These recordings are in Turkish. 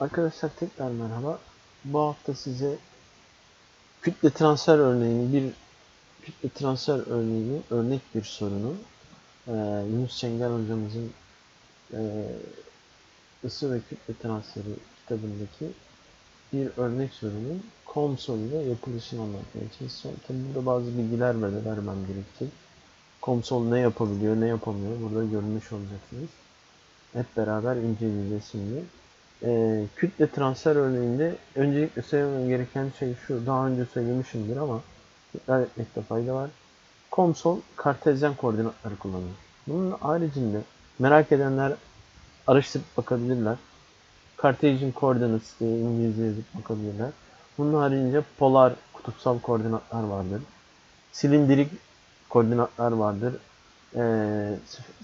Arkadaşlar tekrar merhaba. Bu hafta size kütle transfer örneğini bir kütle transfer örneğini örnek bir sorunu e, Yunus Çengel hocamızın e, ısı ve kütle transferi kitabındaki bir örnek sorunun konsol ile yapılışını anlatmaya çalışacağım. Tabi burada bazı bilgiler böyle vermem gerekecek. Konsol ne yapabiliyor, ne yapamıyor burada görmüş olacaksınız. Hep beraber inceleyeceğiz şimdi. Ee, kütle transfer örneğinde öncelikle söylemem gereken şey şu. Daha önce söylemişimdir ama tekrar etmekte fayda var. Konsol kartezyen koordinatları kullanıyor. Bunun haricinde merak edenler araştırıp bakabilirler. Cartesian Coordinates diye İngilizce yazıp bakabilirler. Bunun haricinde polar kutupsal koordinatlar vardır. Silindirik koordinatlar vardır. E,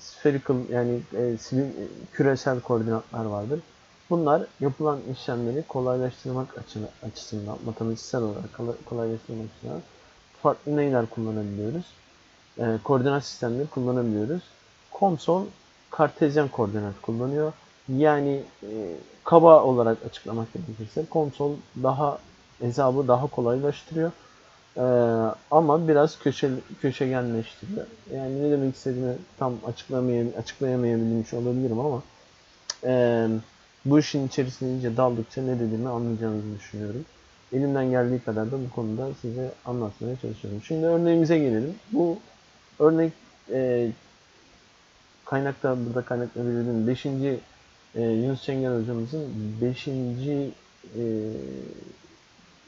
spherical yani e, küresel koordinatlar vardır. Bunlar yapılan işlemleri kolaylaştırmak açısından, matematiksel olarak kolaylaştırmak açısından farklı neyler kullanabiliyoruz? E, koordinat sistemleri kullanabiliyoruz. Konsol kartezyen koordinat kullanıyor. Yani e, kaba olarak açıklamak gerekirse konsol daha hesabı daha kolaylaştırıyor. Ee, ama biraz köşe, köşegenleştiriyor. Yani ne demek istediğimi tam açıklamayam açıklayamayabilmiş olabilirim ama e, bu işin içerisine iyice daldıkça ne dediğimi anlayacağınızı düşünüyorum. Elimden geldiği kadar da bu konuda size anlatmaya çalışıyorum. Şimdi örneğimize gelelim. Bu örnek e, kaynakta burada kaynakla verildiğim 5. E, Yunus Çengel hocamızın 5. E,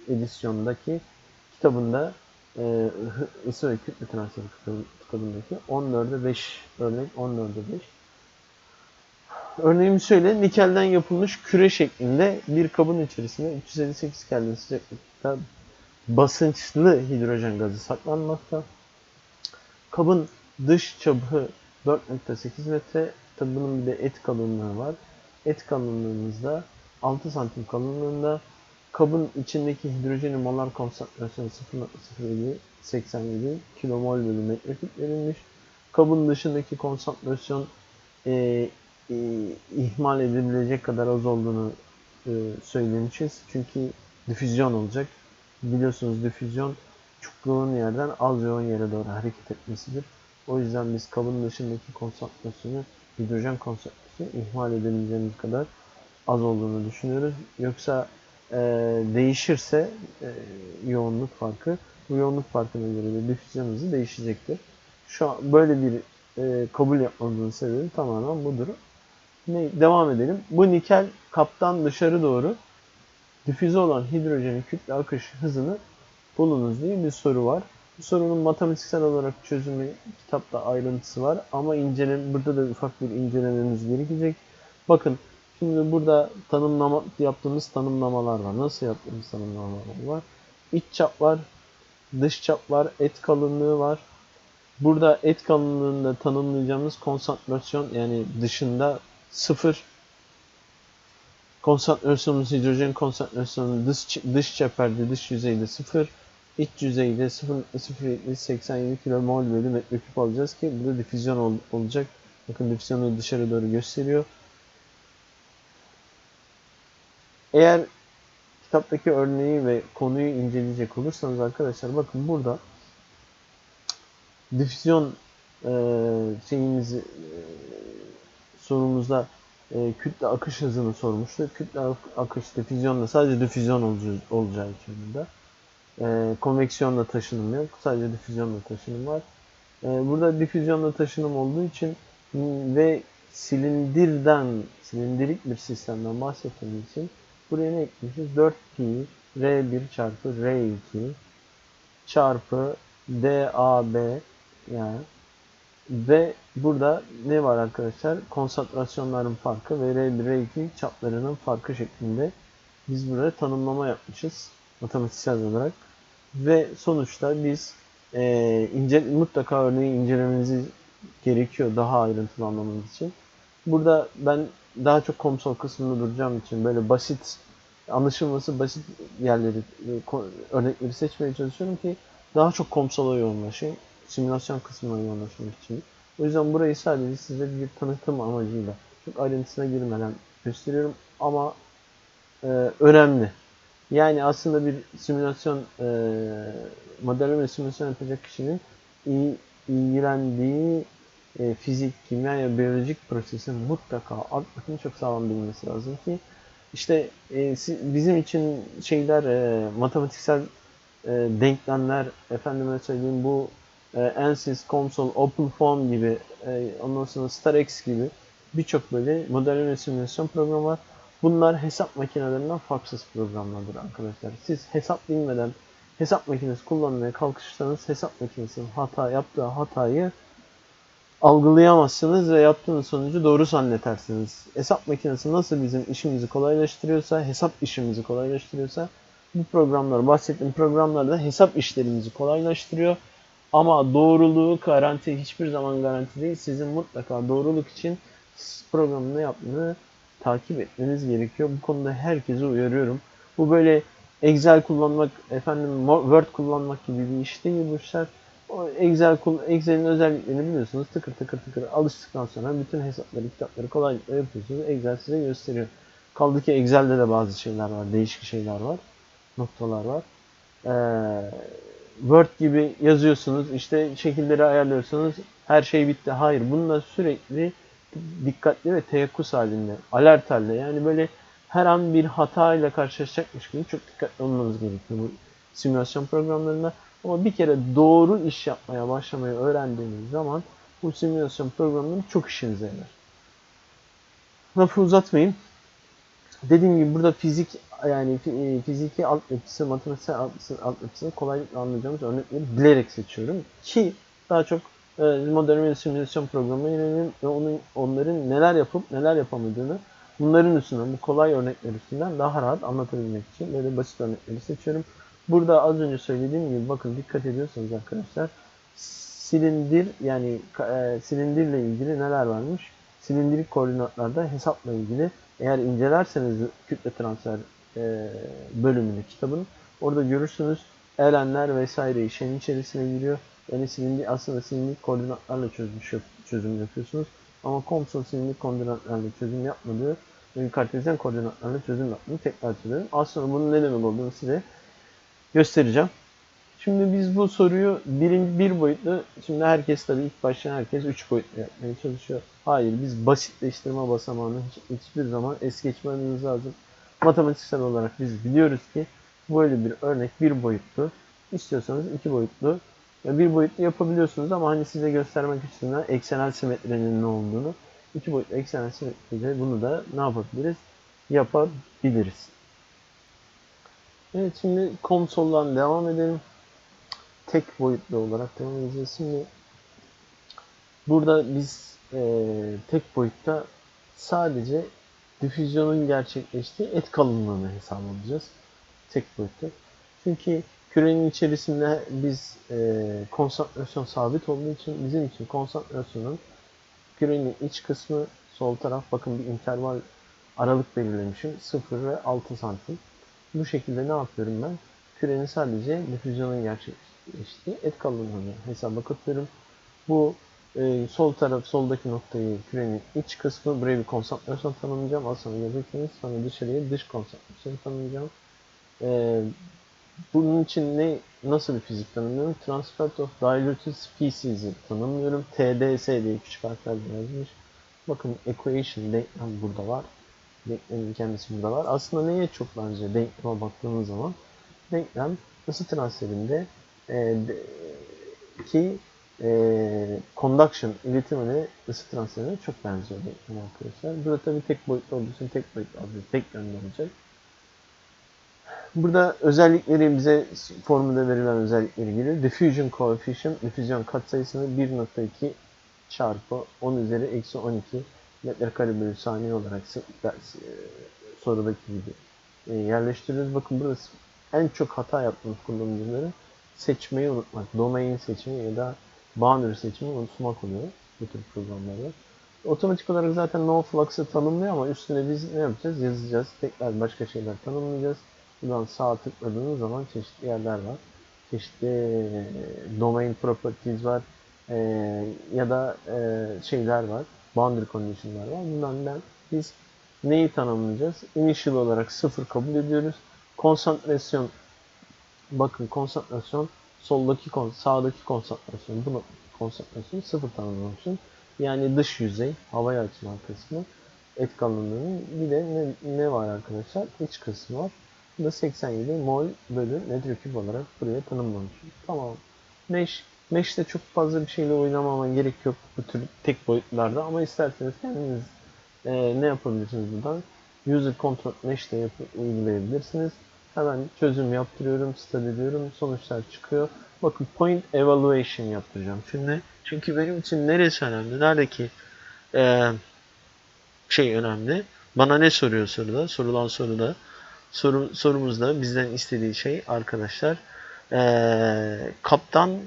edisyondaki kitabında e, ısı ve kütle transferi kitabındaki 14'e 5 örnek 14'e 5 Örneğimiz şöyle, nikelden yapılmış küre şeklinde bir kabın içerisinde 358 Kelvin sıcaklıkta basınçlı hidrojen gazı saklanmakta. Kabın dış çapı 4.8 metre. Tabi bunun bir de et kalınlığı var. Et kalınlığımızda 6 santim kalınlığında. Kabın içindeki hidrojenin molar konsantrasyonu 0.0787 kilomol bölü metreküp verilmiş. Kabın dışındaki konsantrasyon e, e, ihmal edilebilecek kadar az olduğunu e, söylemişiz. Çünkü difüzyon olacak. Biliyorsunuz difüzyon çok yoğun yerden az yoğun yere doğru hareket etmesidir. O yüzden biz kabın dışındaki konsantrasyonu, hidrojen konsantrasyonu ihmal edebileceğimiz kadar az olduğunu düşünüyoruz. Yoksa e, değişirse e, yoğunluk farkı, bu yoğunluk farkına göre de difüzyon değişecektir. Şu an böyle bir e, kabul yapmamızın sebebi tamamen budur. Ne, devam edelim. Bu nikel kaptan dışarı doğru difüze olan hidrojenin kütle akış hızını bulunuz diye bir soru var. Bu sorunun matematiksel olarak çözümü kitapta ayrıntısı var ama incelem burada da ufak bir incelememiz gerekecek. Bakın şimdi burada tanımlama yaptığımız tanımlamalar var. Nasıl yaptığımız tanımlamalar var? İç çap var, dış çap var, et kalınlığı var. Burada et kalınlığında tanımlayacağımız konsantrasyon yani dışında sıfır konsantrasyonumuz hidrojen konsantrasyonu dış, dış çeperde dış yüzeyde sıfır iç yüzeyde 0.087 kmol bölü metreküp alacağız ki burada difüzyon ol, olacak. Bakın difüzyonu dışarı doğru gösteriyor. Eğer kitaptaki örneği ve konuyu inceleyecek olursanız arkadaşlar bakın burada difüzyon e, şeyimizi e, sorumuzda e, kütle akış hızını sormuştu. Kütle akış difüzyonda sadece difüzyon olacağı, için burada. E, konveksiyonla taşınım yok. Sadece difüzyonla taşınım var. E, burada difüzyonla taşınım olduğu için ve silindirden, silindirik bir sistemden bahsettiğimiz için buraya ne eklemişiz? 4pi R1 çarpı R2 çarpı DAB yani ve burada ne var arkadaşlar? Konsantrasyonların farkı ve R1, R2 çaplarının farkı şeklinde biz burada tanımlama yapmışız matematiksel olarak. Ve sonuçta biz e, ince, mutlaka örneği incelemenizi gerekiyor daha ayrıntılı anlamamız için. Burada ben daha çok komsol kısmında duracağım için böyle basit anlaşılması basit yerleri örnekleri seçmeye çalışıyorum ki daha çok komsola yoğunlaşayım. Simülasyon kısmına yoğunlaşmak için. O yüzden burayı sadece size bir tanıtım amacıyla çok ayrıntısına girmeden gösteriyorum ama e, önemli. Yani aslında bir simülasyon e, modelleme simülasyon yapacak kişinin iyi ilgilendiği e, fizik, kimya ya biyolojik prosesin mutlaka alt çok sağlam bilmesi lazım ki işte e, bizim için şeyler e, matematiksel e, denklemler efendime söyleyeyim bu e, ANSYS, COMSOL, OpenFOAM gibi e, ondan sonra StarX gibi birçok böyle modelleme simülasyon programı var. Bunlar hesap makinelerinden farksız programlardır arkadaşlar. Siz hesap bilmeden hesap makinesi kullanmaya kalkışırsanız hesap makinesinin hata yaptığı hatayı algılayamazsınız ve yaptığınız sonucu doğru zannedersiniz. Hesap makinesi nasıl bizim işimizi kolaylaştırıyorsa, hesap işimizi kolaylaştırıyorsa bu programlar, bahsettiğim programlar da hesap işlerimizi kolaylaştırıyor. Ama doğruluğu garanti hiçbir zaman garanti değil. Sizin mutlaka doğruluk için programın ne yaptığını takip etmeniz gerekiyor. Bu konuda herkese uyarıyorum. Bu böyle Excel kullanmak, efendim Word kullanmak gibi bir iş değil bu işler. O Excel Excel'in özelliklerini biliyorsunuz. Tıkır tıkır tıkır alıştıktan sonra bütün hesapları, kitapları kolaylıkla yapıyorsunuz. Excel size gösteriyor. Kaldı ki Excel'de de bazı şeyler var, değişik şeyler var, noktalar var. Ee, Word gibi yazıyorsunuz, işte şekilleri ayarlıyorsunuz, her şey bitti. Hayır, bununla sürekli dikkatli ve teyakkuz halinde, alert halde. Yani böyle her an bir hata ile karşılaşacakmış gibi çok dikkatli olmanız gerekiyor bu simülasyon programlarında. Ama bir kere doğru iş yapmaya başlamayı öğrendiğiniz zaman bu simülasyon programları çok işinize yarar. Lafı uzatmayayım. Dediğim gibi burada fizik yani e, fiziki altyapısı, matematiksel altyapısı, altyapısını kolaylıkla anlayacağımız örnekleri bilerek seçiyorum ki daha çok e, modern simülasyon programına yönelim ve onun, onların neler yapıp neler yapamadığını bunların üstünden, bu kolay örnekler üstünden daha rahat anlatabilmek için böyle basit örnekleri seçiyorum. Burada az önce söylediğim gibi bakın dikkat ediyorsanız arkadaşlar silindir yani e, silindirle ilgili neler varmış? Silindirik koordinatlarda hesapla ilgili eğer incelerseniz kütle transfer e, bölümünü kitabın orada görürsünüz elenler vesaire işin içerisine giriyor. Yani silindir aslında silindirik koordinatlarla çözmüş çözüm yapıyorsunuz. Ama COMSOL silindirik koordinatlarla çözüm yapmadığı kartezyen koordinatlarla çözüm yaptığını tekrar söylüyorum. Aslında bunun ne demek olduğunu size göstereceğim. Şimdi biz bu soruyu birinci bir boyutlu, şimdi herkes tabii ilk başta herkes üç boyutlu yapmaya çalışıyor. Hayır biz basitleştirme basamağını hiç, hiçbir zaman es geçmemiz lazım. Matematiksel olarak biz biliyoruz ki böyle bir örnek bir boyutlu. İstiyorsanız iki boyutlu ya bir boyutlu yapabiliyorsunuz ama hani size göstermek de eksenel simetrinin ne olduğunu iki boyutlu eksenel simetriyle bunu da ne yapabiliriz? Yapabiliriz. Evet şimdi konsoldan devam edelim. Tek boyutlu olarak devam edeceğiz. Şimdi burada biz e, tek boyutta sadece difüzyonun gerçekleştiği et kalınlığını hesaplayacağız. Tek boyutta. Çünkü kürenin içerisinde biz e, konsantrasyon sabit olduğu için bizim için konsantrasyonun kürenin iç kısmı sol taraf bakın bir interval aralık belirlemişim. 0 ve 6 santim. Bu şekilde ne yapıyorum ben? Kürenin sadece difüzyonun gerçekleştiği et kalınlığını hesaba katıyorum. Bu e, sol taraf, soldaki noktayı kürenin iç kısmı. Buraya bir konsantrasyon tanımlayacağım. Az sonra göreceksiniz. Sonra dışarıya dış konsantrasyon tanımlayacağım. E, bunun için ne nasıl bir fizik tanımlıyorum? Transfer of Diluted Species'i tanımlıyorum. TDS diye küçük harflerle yazmış. Bakın equation denklem burada var denklemin kendisi burada var. Aslında neye çok benziyor denkleme baktığımız zaman? Denklem ısı transferinde e, ki e, conduction iletimine ısı transferine çok benziyor denklem arkadaşlar. Burada tabii tek boyutlu olduğu için tek boyutlu alacak, tek yönlü olacak. Burada özellikleri bize formülde verilen özellikleri geliyor. Diffusion coefficient, diffusion katsayısını 1.2 çarpı 10 üzeri eksi 12 metre kare bölü saniye olarak e, sorudaki gibi e, yerleştiriyoruz. Bakın burası en çok hata yaptığımız kullanıcıların seçmeyi unutmak. Domain seçimi ya da boundary seçimi unutmak oluyor bu tür programlarda. Otomatik olarak zaten no flux'ı tanımlıyor ama üstüne biz ne yapacağız? Yazacağız. Tekrar başka şeyler tanımlayacağız. Buradan sağ tıkladığınız zaman çeşitli yerler var. Çeşitli domain properties var. E, ya da e, şeyler var boundary condition'lar var. Bundan ben biz neyi tanımlayacağız? Initial olarak sıfır kabul ediyoruz. Konsantrasyon bakın konsantrasyon soldaki kon sağdaki konsantrasyon bunu konsantrasyon sıfır tanımlamışım. Yani dış yüzey havaya açılan kısmı et kalınlığının bir de ne, ne var arkadaşlar? İç kısmı var. Bu da 87 mol bölü metreküp olarak buraya tanımlamışım. Tamam. Mesh Mesh'te çok fazla bir şeyle oynamama gerek yok bu tür tek boyutlarda ama isterseniz kendiniz e, ne yapabilirsiniz buradan? User Control Mesh de uygulayabilirsiniz. Hemen çözüm yaptırıyorum, study ediyorum, sonuçlar çıkıyor. Bakın point evaluation yaptıracağım. Şimdi çünkü benim için neresi önemli? Neredeki e, şey önemli. Bana ne soruyor soruda? Sorulan soruda. Soru, sorumuzda bizden istediği şey arkadaşlar e, kaptan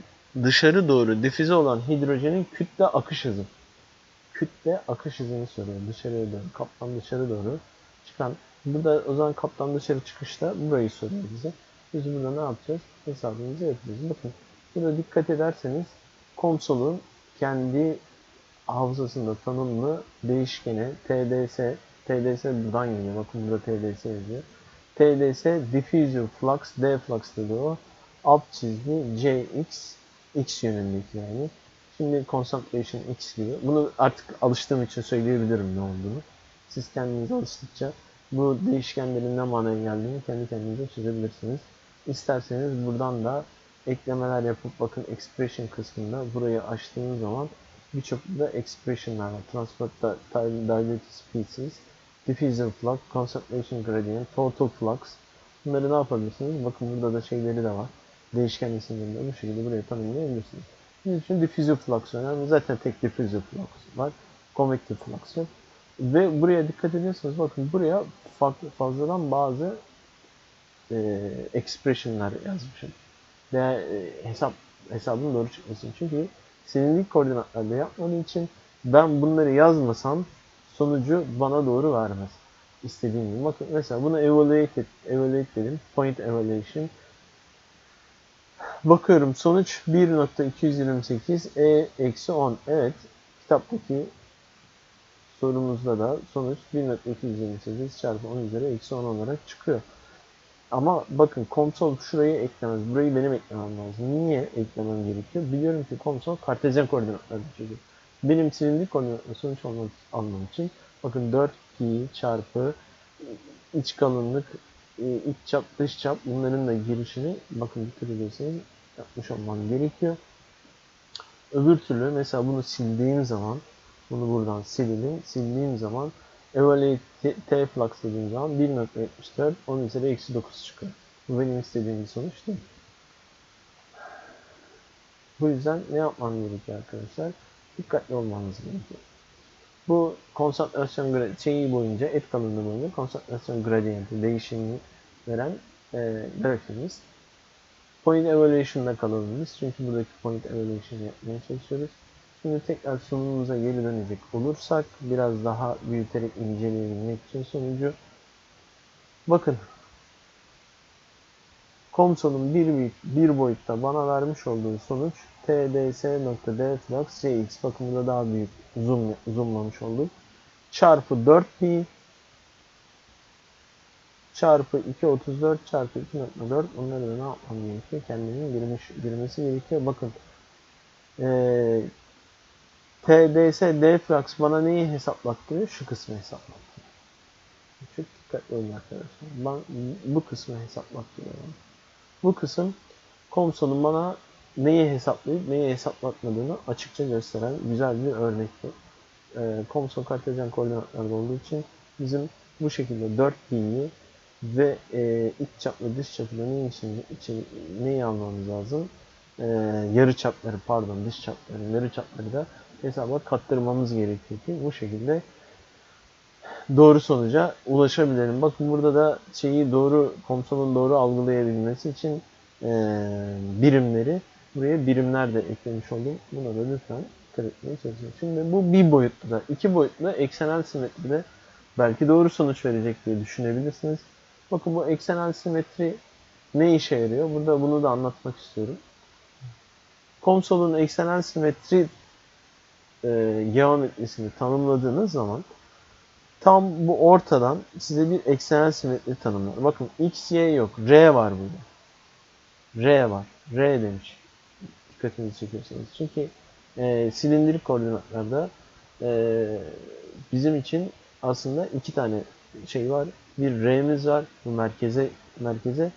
dışarı doğru difüze olan hidrojenin kütle akış hızı. Kütle akış hızını soruyor. Dışarıya doğru. Kaptan dışarı doğru çıkan. Burada o zaman kaptan dışarı çıkışta burayı soruyor bize. Biz burada ne yapacağız? Hesabımızı yapacağız. Bakın burada dikkat ederseniz konsolun kendi hafızasında tanımlı değişkeni TDS TDS buradan geliyor. Bakın burada TDS yazıyor. TDS diffusion flux D flux dedi o. Alt çizgi CX X yönündeki yani. Şimdi concentration X gibi. Bunu artık alıştığım için söyleyebilirim ne olduğunu. Siz kendinize alıştıkça bu değişkenlerin ne manaya geldiğini kendi kendinize çözebilirsiniz. İsterseniz buradan da eklemeler yapıp bakın expression kısmında burayı açtığınız zaman birçok da expressionlar var. Transport dilated species, diffusion flux, concentration gradient, total flux. Bunları ne yapabilirsiniz? Bakın burada da şeyleri de var. Değişken isimlerini bu şekilde buraya tanımlayabilirsiniz. Bizim için diffusion flux önemli. Zaten tek diffusion flux var. Convective flux yok. Ve buraya dikkat ediyorsanız bakın buraya farklı fazladan bazı e, expressionlar yazmışım. Veya e, hesap hesabın doğru çıkması için. Çünkü silindik koordinatlarda yapmadığı için ben bunları yazmasam sonucu bana doğru vermez. İstediğim gibi. Bakın mesela bunu evaluate, evaluate dedim. Point evaluation. Bakıyorum sonuç 1.228 e eksi 10. Evet kitaptaki sorumuzda da sonuç 1.228 çarpı 10 üzeri eksi 10 olarak çıkıyor. Ama bakın konsol şurayı eklemez. Burayı benim eklemem lazım. Niye eklemem gerekiyor? Biliyorum ki konsol kartezyen koordinatlarda çözüyor. Benim silindik koordinatla sonuç almam için bakın 4 pi çarpı iç kalınlık, e, iç çap, dış çap bunların da girişini bakın bir türlü yapmış olmam gerekiyor. Öbür türlü mesela bunu sildiğim zaman bunu buradan silelim. Sildiğim zaman evaluate t flux dediğim zaman 1.74 10 üzeri eksi 9 çıkıyor. Bu benim istediğim bir sonuç değil. Bu yüzden ne yapmam gerekiyor arkadaşlar? Dikkatli olmanız gerekiyor. Bu konsantrasyon şeyi boyunca, et kalınlığı boyunca konsantrasyon gradiyenti değişimini veren e, grafiğimiz. Point evaluation'da kalalım. Çünkü buradaki point evaluation yapmaya çalışıyoruz. Şimdi tekrar sunumumuza geri dönecek olursak biraz daha büyüterek inceleyebilmek için sonucu bakın. Komson'un bir, bir boyutta bana vermiş olduğu sonuç tds.d flux cx bakın burada daha büyük zoom, zoomlamış olduk. Çarpı 4pi çarpı 2.34 çarpı 2.4 onları da ne yapmam gerekiyor? Kendinin girmiş, girmesi gerekiyor. Bakın. Ee, TDS Deflux bana neyi hesaplattırıyor? Şu kısmı hesaplattırıyor. Çok dikkatli olun arkadaşlar. Ben bu kısmı hesaplattırıyor. Bu kısım Komson'un bana neyi hesaplayıp neyi hesaplatmadığını açıkça gösteren güzel bir örnekti. E, Komson kartezyen koordinatlarda olduğu için bizim bu şekilde 4 pi'yi ve e, iç çap ve dış çapı neyin için, için neyi almamız lazım? E, yarı çapları pardon dış çapları, yarı çapları da hesaba kattırmamız gerekiyor ki bu şekilde doğru sonuca ulaşabilelim. Bakın burada da şeyi doğru, komsonun doğru algılayabilmesi için e, birimleri buraya birimler de eklemiş oldum. Buna da lütfen dikkat etmeye çalışın. Şimdi bu bir boyutlu da, iki boyutlu da eksenel simetride belki doğru sonuç verecek diye düşünebilirsiniz. Bakın bu eksenel simetri ne işe yarıyor? Burada bunu da anlatmak istiyorum. Konsolun eksenel simetri e, geometrisini tanımladığınız zaman Tam bu ortadan size bir eksenel simetri tanımlar. Bakın x, y yok. R var burada. R var. R demiş. Dikkatinizi çekiyorsanız. Çünkü e, silindirik koordinatlarda e, bizim için aslında iki tane şey var. Bir R'miz var. Bu merkeze merkeze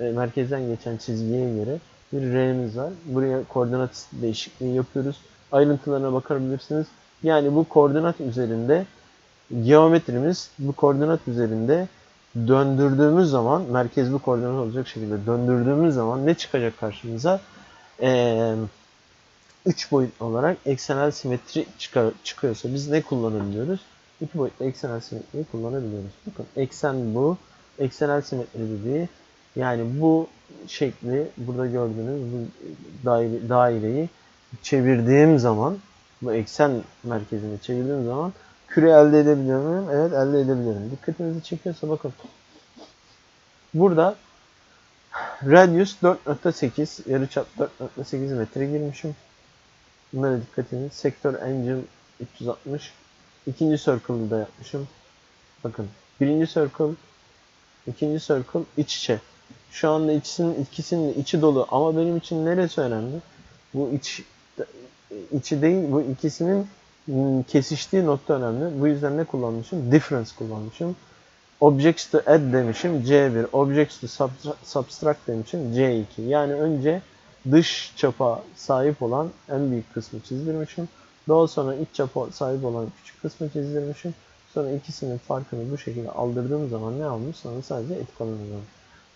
e, merkezden geçen çizgiye göre bir R'miz var. Buraya koordinat değişikliği yapıyoruz. Ayrıntılarına bakabilirsiniz. Yani bu koordinat üzerinde geometrimiz bu koordinat üzerinde döndürdüğümüz zaman merkez bu koordinat olacak şekilde döndürdüğümüz zaman ne çıkacak karşımıza? Ee, 3 boyutlu olarak eksenel simetri çıkar, çıkıyorsa biz ne kullanabiliyoruz? 2 boyutlu eksenel simetriyi kullanabiliyoruz. Bakın eksen bu. Eksenel simetri dediği yani bu şekli burada gördüğünüz bu daire, daireyi çevirdiğim zaman bu eksen merkezini çevirdiğim zaman küre elde edebiliyor muyum? Evet elde edebiliyorum. Dikkatinizi çekiyorsa bakın. Burada radius 4.8 yarıçap 4.8 metre girmişim. Bunlara dikkat edin. Sektör engine 360. İkinci circle'ı da yapmışım. Bakın birinci circle ikinci circle iç içe. Şu anda ikisinin ikisinin içi dolu ama benim için neresi önemli? Bu iç içi değil bu ikisinin Hmm, kesiştiği nokta önemli. Bu yüzden ne kullanmışım? Difference kullanmışım. Objects to add demişim C1. Objects to subtract demişim C2. Yani önce dış çapa sahip olan en büyük kısmı çizdirmişim. Daha sonra iç çapa sahip olan küçük kısmı çizdirmişim. Sonra ikisinin farkını bu şekilde aldırdığım zaman ne almış? Sonra sadece etik alanı almış.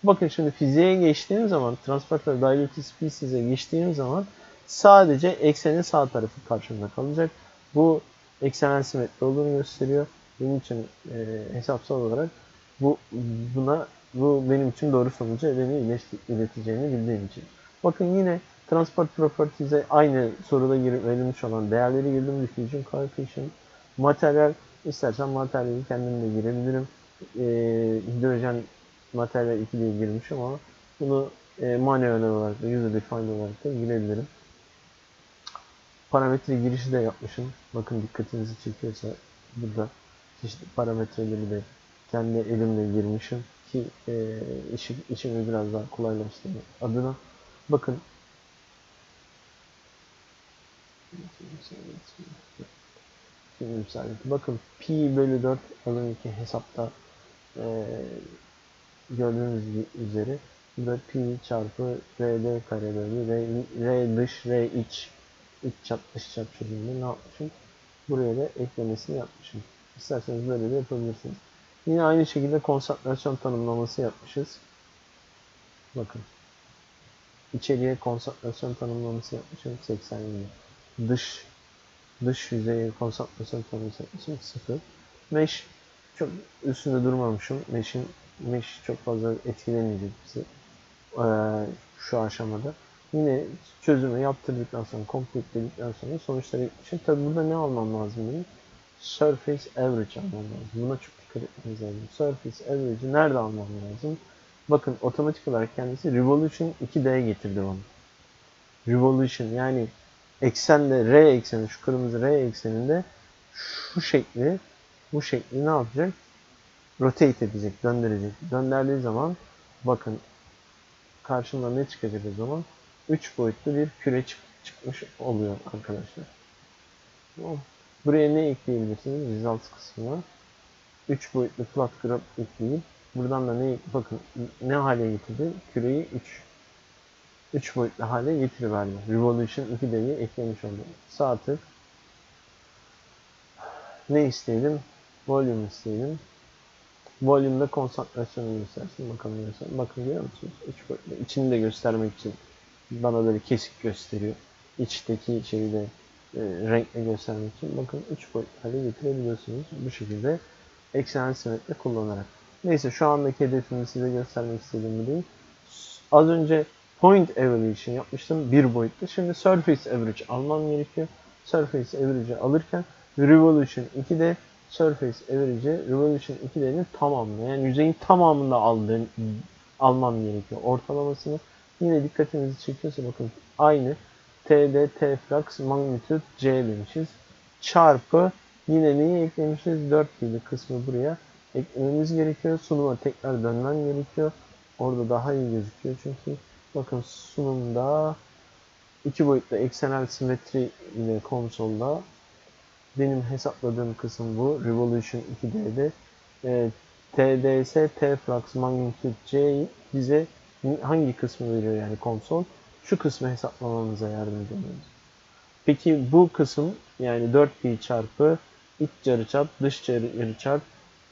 Bakın şimdi fiziğe geçtiğim zaman, Transporter Dilated Species'e geçtiğim zaman sadece eksenin sağ tarafı karşımda kalacak. Bu eksenel simetri olduğunu gösteriyor. Benim için e, hesapsal olarak bu buna bu benim için doğru sonucu beni ileteceğini bildiğim için. Bakın yine transport properties'e aynı soruda verilmiş olan değerleri girdim. Diffusion coefficient, materyal istersen materyali kendim de girebilirim. E, hidrojen materyal 2 diye girmişim ama bunu e, manuel olarak da user defined olarak da girebilirim parametre girişi de yapmışım. Bakın dikkatinizi çekiyorsa burada çeşitli parametreleri de kendi elimle girmişim ki e, işi, işimi biraz daha kolaylaştırmak adına. Bakın bakın pi bölü 4 az önceki hesapta e, gördüğünüz üzere burada pi çarpı rd kare bölü r, r dış r iç iç çap dış çap şeklinde ne yapmışım? Buraya da eklemesini yapmışım. İsterseniz böyle de yapabilirsiniz. Yine aynı şekilde konsantrasyon tanımlaması yapmışız. Bakın. İçeriye konsantrasyon tanımlaması yapmışım 80 yine. Dış dış yüzeye konsantrasyon tanımlaması yapmışım 0. Mesh çok üstünde durmamışım. Mesh'in mesh çok fazla etkilemeyecek bizi. Ee, şu aşamada. Yine çözümü yaptırdıktan sonra, completeledikten sonra sonuçları gitmişim. Tabi burada ne almam lazım benim? Surface average almam lazım. Buna çok dikkat etmeniz lazım. Surface average'i nerede almam lazım? Bakın otomatik olarak kendisi Revolution 2D getirdi bana. Revolution yani eksende R ekseni, şu kırmızı R ekseninde şu şekli, bu şekli ne yapacak? Rotate edecek, döndürecek. Döndürdüğü zaman bakın karşımda ne çıkacak o zaman? 3 boyutlu bir küre çık çıkmış oluyor arkadaşlar. Buraya ne ekleyebilirsiniz? Results kısmına. 3 boyutlu flat graph ekleyip buradan da ne bakın ne hale getirdi? Küreyi 3 3 boyutlu hale getiriverdi. Revolution 2D'yi eklemiş oldu. Sağ tık. Ne isteyelim? Volume isteyelim. Volume'da konsantrasyonu göstersin. Bakalım göstersin. Bakın görüyor musunuz? 3 boyutlu. İçini de göstermek için bana böyle kesik gösteriyor. İçteki şeyi de e, renkle göstermek için bakın 3 boyutlu hale getirebiliyorsunuz. Bu şekilde eksen simetri kullanarak. Neyse şu andaki hedefimi size göstermek istediğim değil. Az önce point evaluation yapmıştım bir boyutlu. Şimdi surface average almam gerekiyor. Surface average'i alırken revolution 2'de surface average'i revolution 2'denin tamamını yani yüzeyin tamamında aldığım, almam gerekiyor ortalamasını. Yine dikkatinizi çekiyorsa bakın aynı TD T flux magnitude C demişiz. Çarpı Yine neyi eklemişiz? 4 gibi kısmı buraya eklememiz gerekiyor. Sunuma tekrar dönmen gerekiyor. Orada daha iyi gözüküyor çünkü bakın sunumda iki boyutlu eksenel simetri ile konsolda benim hesapladığım kısım bu. Revolution 2D'de e, TDS, T-Flux, Magnitude C bize hangi kısmı veriyor yani konsol? Şu kısmı hesaplamamıza yardımcı oluyor. Peki bu kısım yani 4pi çarpı iç yarıçap, dış yarıçap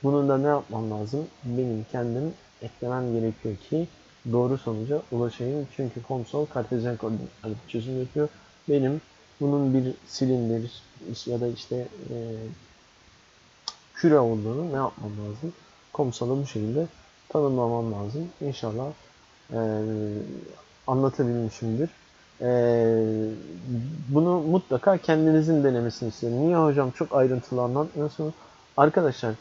bunun da ne yapmam lazım? Benim kendim eklemem gerekiyor ki doğru sonuca ulaşayım. Çünkü konsol kartezyen koordinatlarda çözüm yapıyor. Benim bunun bir silindir ya da işte e, küre olduğunu ne yapmam lazım? Konsola bu şekilde tanımlamam lazım. İnşallah e, anlatabilmişimdir. E, bunu mutlaka kendinizin denemesini istiyorum. Niye hocam çok ayrıntılı anlatmıyorsunuz? Arkadaşlar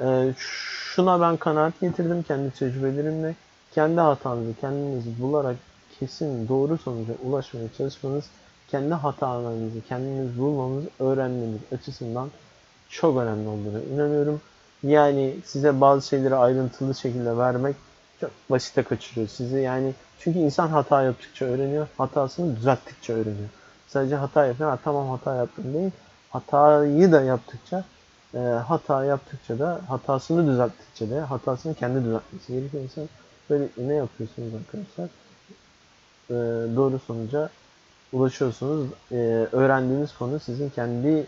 e, şuna ben kanaat getirdim kendi tecrübelerimle. Kendi hatanızı kendiniz bularak kesin doğru sonuca ulaşmaya çalışmanız kendi hatalarınızı kendiniz bulmanız öğrenmeniz açısından çok önemli olduğunu inanıyorum. Yani size bazı şeyleri ayrıntılı şekilde vermek çok basite kaçırıyor sizi. Yani çünkü insan hata yaptıkça öğreniyor, hatasını düzelttikçe öğreniyor. Sadece hata yapıyor, tamam hata yaptım değil. Hatayı da yaptıkça, e, hata yaptıkça da, hatasını düzelttikçe de, hatasını kendi düzeltmesi gerekiyor insan. Böyle ne yapıyorsunuz arkadaşlar? E, doğru sonuca ulaşıyorsunuz. E, öğrendiğiniz konu sizin kendi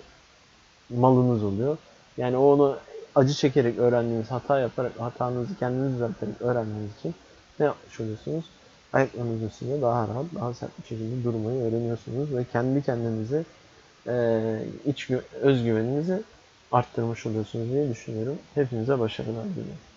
malınız oluyor. Yani onu acı çekerek öğrendiğiniz, hata yaparak, hatanızı kendiniz düzelterek öğrendiğiniz için ne yapmış oluyorsunuz? Ayaklarınızın üstünde daha rahat, daha sert bir şekilde durmayı öğreniyorsunuz ve kendi kendinize e, iç özgüveninizi arttırmış oluyorsunuz diye düşünüyorum. Hepinize başarılar diliyorum.